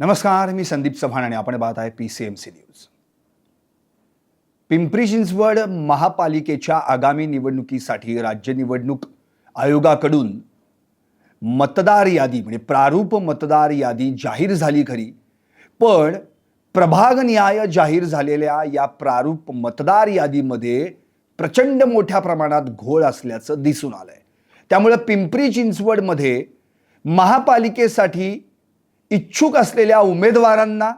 नमस्कार मी संदीप चव्हाण आणि आपण पाहत आहे P C M C news Pimpri Chinchwad महापालिकेच्या आगामी निवडणुकीसाठी राज्य निवडणूक आयोगाकडून मतदार यादी म्हणजे प्रारूप मतदार यादी जाहीर झाली खरी. पण प्रभागनिहाय जाहीर झालेल्या या प्रारूप मतदार यादीमध्ये प्रचंड मोठ्या प्रमाणात घोळ असल्याचं दिसून आलंय. त्यामुळं पिंपरी चिंचवडमध्ये महापालिकेसाठी इच्छुक असलेल्या उमेदवारांना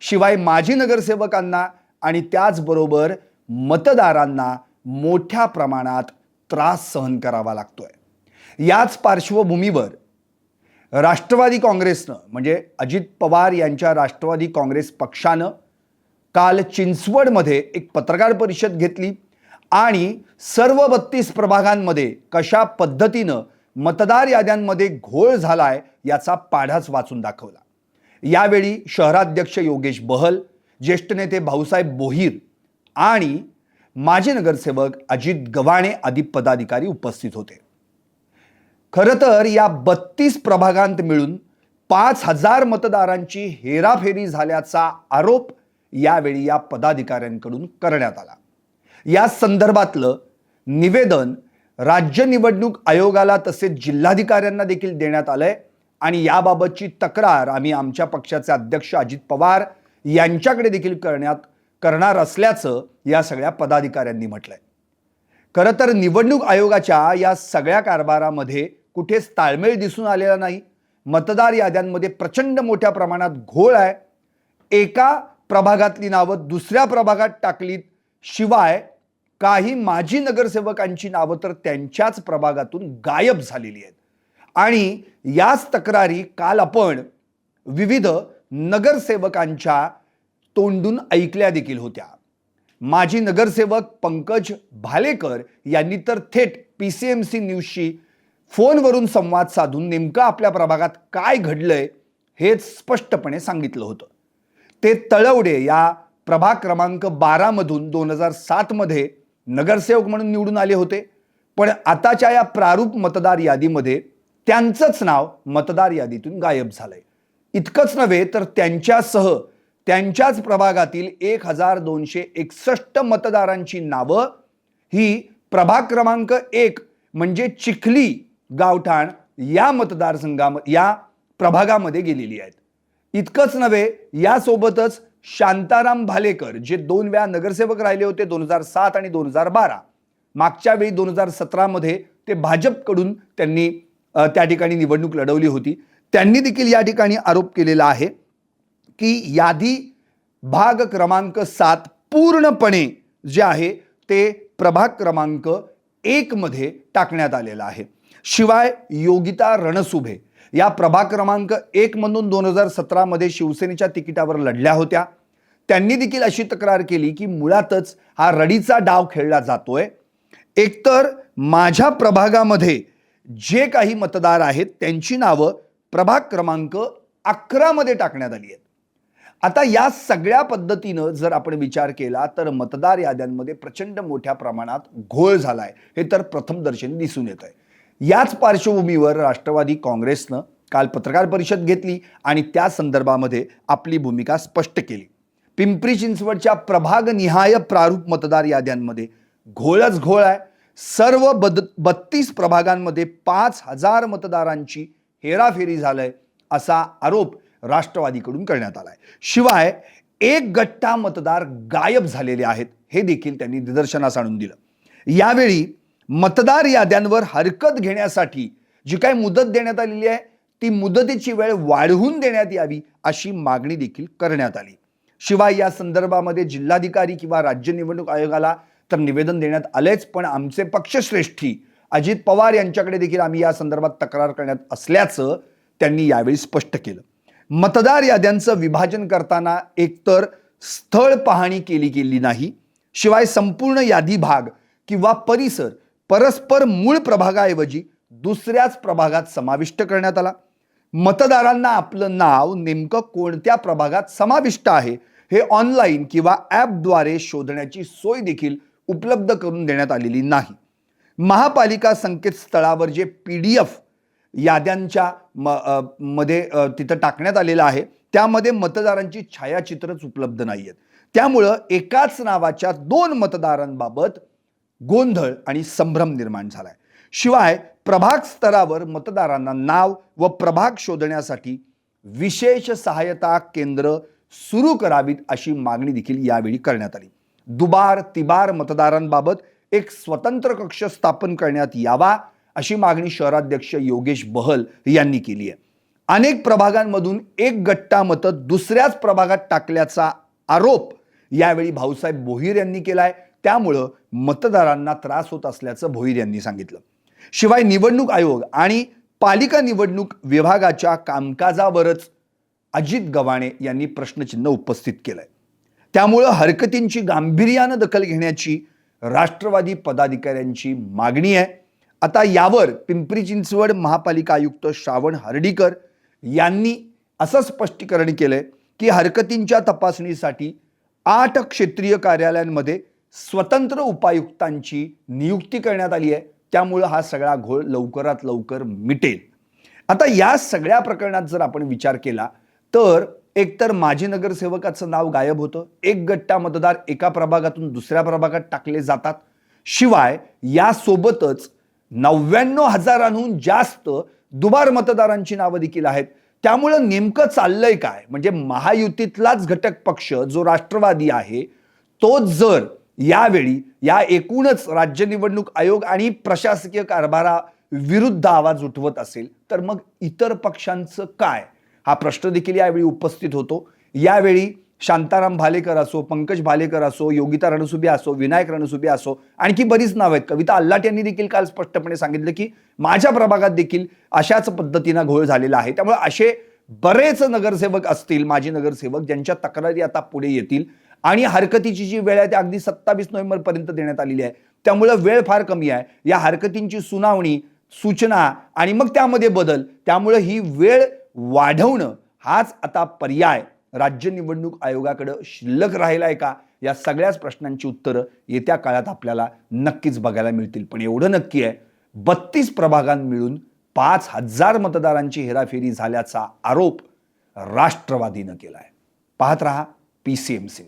शिवाय माजी नगरसेवकांना आणि त्याचबरोबर मतदारांना मोठ्या प्रमाणात त्रास सहन करावा लागतोय. याच पार्श्वभूमीवर राष्ट्रवादी काँग्रेसनं म्हणजे अजित पवार यांच्या राष्ट्रवादी काँग्रेस पक्षानं काल चिंचवडमध्ये एक पत्रकार परिषद घेतली आणि सर्व बत्तीस प्रभागांमध्ये कशा पद्धतीनं मतदार याद्यांमध्ये घोळ झालाय याचा पाढाच वाचून दाखवला. यावेळी शहराध्यक्ष योगेश बहल ज्येष्ठ नेते भाऊसाहेब बोहीर आणि माजी नगरसेवक अजित गव्हाणे आदी पदाधिकारी उपस्थित होते. खरं तर या बत्तीस प्रभागांत मिळून पाच हजार मतदारांची हेराफेरी झाल्याचा आरोप यावेळी या पदाधिकाऱ्यांकडून करण्यात आला. या संदर्भातलं निवेदन राज्य निवडणूक आयोगाला तसेच जिल्हाधिकाऱ्यांना देखील देण्यात आलं आहे आणि याबाबतची तक्रार आम्ही आमच्या पक्षाचे अध्यक्ष अजित पवार यांच्याकडे देखील करण्यात करणार असल्याचं या सगळ्या पदाधिकाऱ्यांनी म्हटलंय. खरं तर निवडणूक आयोगाच्या या सगळ्या कारभारामध्ये कुठेच ताळमेळ दिसून आलेला नाही. मतदार याद्यांमध्ये प्रचंड मोठ्या प्रमाणात घोळ आहे. एका प्रभागातली नावं दुसऱ्या प्रभागात टाकलीत शिवाय काही माजी नगरसेवकांची नावं तर त्यांच्याच प्रभागातून गायब झालेली आहेत. आणि याच तक्रारी काल आपण विविध नगरसेवकांच्या तोंडून ऐकल्या देखील होत्या. माजी नगरसेवक पंकज भालेकर यांनी तर थेट पी सी एम सी न्यूजशी फोनवरून संवाद साधून नेमकं आपल्या प्रभागात काय घडलंय हेच स्पष्टपणे सांगितलं होतं. ते तळवडे या प्रभाग क्रमांक बारामधून दोन हजार सातमध्ये नगरसेवक म्हणून निवडून आले होते. पण आताच्या या प्रारूप मतदार यादीमध्ये त्यांचंच नाव मतदार यादीतून गायब झालंय. इतकंच नव्हे तर त्यांच्यासह त्यांच्याच प्रभागातील एक हजार दोनशे एकसष्ट मतदारांची नावं ही प्रभाग क्रमांक एक म्हणजे चिखली गावठाण या मतदारसंघामध्ये या प्रभागामध्ये गेलेली आहेत. इतकंच नव्हे यासोबतच शांताराम भालेकर जे दोन वेळा नगरसेवक राहिले होते दोन हजार सात आणि दोन हजार बारा. मागच्या वेळी दोन हजार सतरामध्ये ते भाजपकडून त्यांनी त्या ठिकाणी निवडणूक लढवली होती. त्यांनी देखील या ठिकाणी आरोप केलेला आहे की यादी भाग क्रमांक सात पूर्णपणे जे आहे ते प्रभाग क्रमांक एकमध्ये टाकण्यात आलेला आहे. शिवाय योगिता रणसुभे या प्रभाग क्रमांक एक म्हणून दोन हजार सतरामध्ये शिवसेनेच्या तिकिटावर लढल्या होत्या. त्यांनी देखील अशी तक्रार केली की मुळातच हा रडीचा डाव खेळला जातोय. एकतर माझ्या प्रभागामध्ये जे काही मतदार आहेत त्यांची नावं प्रभाग क्रमांक अकरामध्ये टाकण्यात आली आहेत. आता या सगळ्या पद्धतीनं जर आपण विचार केला तर मतदार याद्यांमध्ये प्रचंड मोठ्या प्रमाणात घोळ झालाय. हे तर प्रथमदर्शनी दिसून येत आहे याच पार्श्वभूमीवर राष्ट्रवादी काँग्रेसनं काल पत्रकार परिषद घेतली आणि त्या संदर्भामध्ये आपली भूमिका स्पष्ट केली. पिंपरी चिंचवडच्या प्रभागनिहाय प्रारूप मतदार याद्यांमध्ये घोळच घोळ आहे. सर्व बद बत्तीस प्रभागांमध्ये पाच हजार मतदारांची हेराफेरी झालंय असा आरोप राष्ट्रवादीकडून करण्यात आला आहे शिवाय एक गट्टा मतदार गायब झालेले आहेत हे देखील त्यांनी निदर्शनास आणून दिलं. यावेळी मतदार याद्यांवर हरकत घेण्यासाठी जी काही मुदत देण्यात आलेली आहे ती मुदतीची वेळ वाढवून देण्यात यावी अशी मागणी देखील करण्यात आली. शिवाय या संदर्भामध्ये जिल्हाधिकारी किंवा राज्य निवडणूक आयोगाला तर निवेदन देण्यात आलेच पण आमचे पक्षश्रेष्ठी अजित पवार यांच्याकडे देखील आम्ही या संदर्भात तक्रार करण्यात असल्याचं त्यांनी यावेळी स्पष्ट केलं. मतदार याद्यांचं विभाजन करताना एकतर स्थळ पाहणी केली गेली नाही शिवाय संपूर्ण यादी भाग किंवा परिसर परस्पर मूळ प्रभागाऐवजी दुसऱ्याच प्रभागात समाविष्ट करण्यात आला. मतदारांना आपलं नाव नेमकं कोणत्या प्रभागात समाविष्ट आहे हे ऑनलाईन किंवा ॲपद्वारे शोधण्याची सोय देखील उपलब्ध करून देण्यात आलेली नाही. महापालिका संकेतस्थळावर जे पी डी एफ याद्यांच्या म मध्ये तिथं टाकण्यात आलेलं आहे त्यामध्ये मतदारांची छायाचित्रच उपलब्ध नाही आहेत त्यामुळं एकाच नावाच्या दोन मतदारांबाबत गोंधळ आणि संभ्रम निर्माण झालाय. शिवाय प्रभाग स्तरावर मतदारांना नाव व प्रभाग शोधण्यासाठी विशेष सहायता केंद्र सुरू करावीत अशी मागणी देखील यावेळी करण्यात आली. दुबार तिबार मतदारांबाबत एक स्वतंत्र कक्ष स्थापन करण्यात यावा अशी मागणी शहराध्यक्ष योगेश बहल यांनी केली आहे. अनेक प्रभागांमधून एक गट्टा मतं दुसऱ्याच प्रभागात टाकल्याचा आरोप यावेळी भाऊसाहेब बोहीर यांनी केला आहे त्यामुळं मतदारांना त्रास होत असल्याचं भोईर यांनी सांगितलं. शिवाय निवडणूक आयोग आणि पालिका निवडणूक विभागाच्या कामकाजावरच अजित गव्हाणे यांनी प्रश्नचिन्ह उपस्थित केलंय. त्यामुळं हरकतींची गांभीर्यानं दखल घेण्याची राष्ट्रवादी पदाधिकाऱ्यांची मागणी आहे. आता यावर पिंपरी चिंचवड महापालिका आयुक्त श्रावण हर्डीकर यांनी असं स्पष्टीकरण केलंय की हरकतींच्या तपासणीसाठी आठ क्षेत्रीय कार्यालयांमध्ये स्वतंत्र उपायुक्तांची नियुक्ती करण्यात आली आहे. त्यामुळं हा सगळा घोळ लवकरात लवकर मिटेल. आता या सगळ्या प्रकरणात जर आपण विचार केला तर एकतर माजी नगरसेवकाचं नाव गायब होतं. एक गट्टा मतदार एका प्रभागातून दुसऱ्या प्रभागात टाकले जातात. शिवाय यासोबतच नव्याण्णव हजारांहून जास्त दुबार मतदारांची नावं देखील आहेत. त्यामुळं नेमकं चाललंय काय? म्हणजे महायुतीतलाच घटक पक्ष जो राष्ट्रवादी आहे तो जर यावेळी या एकूणच राज्य निवडणूक आयोग आणि प्रशासकीय कारभारा विरुद्ध आवाज उठवत असेल तर मग इतर पक्षांचं काय? हा प्रश्न देखील यावेळी उपस्थित होतो. यावेळी शांताराम भालेकर असो पंकज भालेकर असो योगिता रणसुभे असो विनायक रणसुबे असो आणखी बरीच नावं आहेत. कविता अल्लाट यांनी देखील काल स्पष्टपणे सांगितलं की माझ्या प्रभागात देखील अशाच पद्धतीनं घोळ झालेला आहे. त्यामुळे असे बरेच नगरसेवक असतील माजी नगरसेवक ज्यांच्या तक्रारी आता पुढे येतील. आणि हरकतीची जी वेळ आहे ती अगदी सत्तावीस नोव्हेंबरपर्यंत देण्यात आलेली आहे. त्यामुळं वेळ फार कमी आहे. या हरकतींची सुनावणी सूचना आणि मग त्यामध्ये बदल त्यामुळं ही वेळ वाढवणं हाच आता पर्याय. राज्य निवडणूक आयोगाकडं शिल्लक राहिला आहे का? या सगळ्याच प्रश्नांची उत्तरं येत्या काळात आपल्याला नक्कीच बघायला मिळतील. पण एवढं नक्की आहे बत्तीस प्रभागां मिळून पाच हजार मतदारांची हेराफेरी झाल्याचा आरोप राष्ट्रवादीनं केला आहे पाहत रहा पी सी एम सी